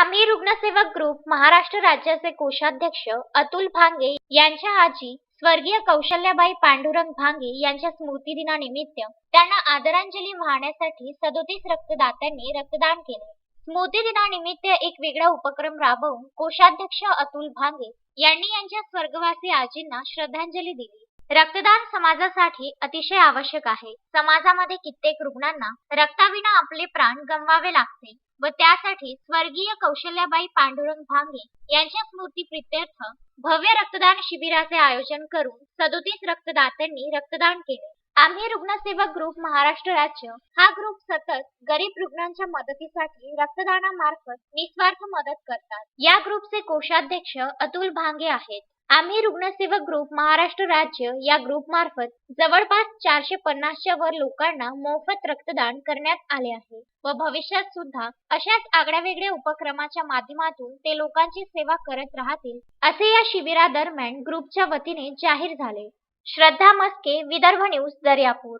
आम्ही रुग्णसेवक ग्रुप महाराष्ट्र राज्याचे कोषाध्यक्ष अतुल भांगे यांच्या आजी स्वर्गीय कौशल्याबाई पांडुरंग भांगे यांच्या स्मृतिदिनानिमित्त त्यांना आदरांजली वाहण्यासाठी सदोतीस रक्तदात्यांनी रक्तदान केले. स्मृतिदिनानिमित्त एक वेगळा उपक्रम राबवून कोषाध्यक्ष अतुल भांगे यांनी यांच्या स्वर्गवासी आजींना श्रद्धांजली दिली. रक्तदान समाजासाठी अतिशय आवश्यक आहे. समाजामध्ये कित्येक रुग्णांना रक्ताविना आपले प्राण गमवावे लागते व त्यासाठी स्वर्गीय कौशल्याबाई पांडुरंग भांगे यांच्या स्मृती प्रित्यर्थ भव्य रक्तदान शिबिराचे आयोजन करून सदोतीस रक्तदात्यांनी रक्तदान केले. आम्ही रुग्णसेवक ग्रुप महाराष्ट्र राज्य. हा ग्रुप सतत गरीब रुग्णांच्या मदतीसाठी रक्तदानामार्फत निस्वार्थ मदत करतात. या ग्रुपचे कोषाध्यक्ष अतुल भांगे आहेत. आम्ही रुग्णसेवक ग्रुप महाराष्ट्र राज्य या ग्रुप मार्फत जवळपास चारशे पन्नासच्या वर लोकांना मोफत रक्तदान करण्यात आले आहे व भविष्यात सुद्धा अशाच आगळ्यावेगळ्या उपक्रमाच्या माध्यमातून ते लोकांची सेवा करत राहतील असे या शिबिरादरम्यान ग्रुपच्या वतीने जाहीर झाले. श्रद्धा मस्के विदर्भ न्यूज दर्यापूर.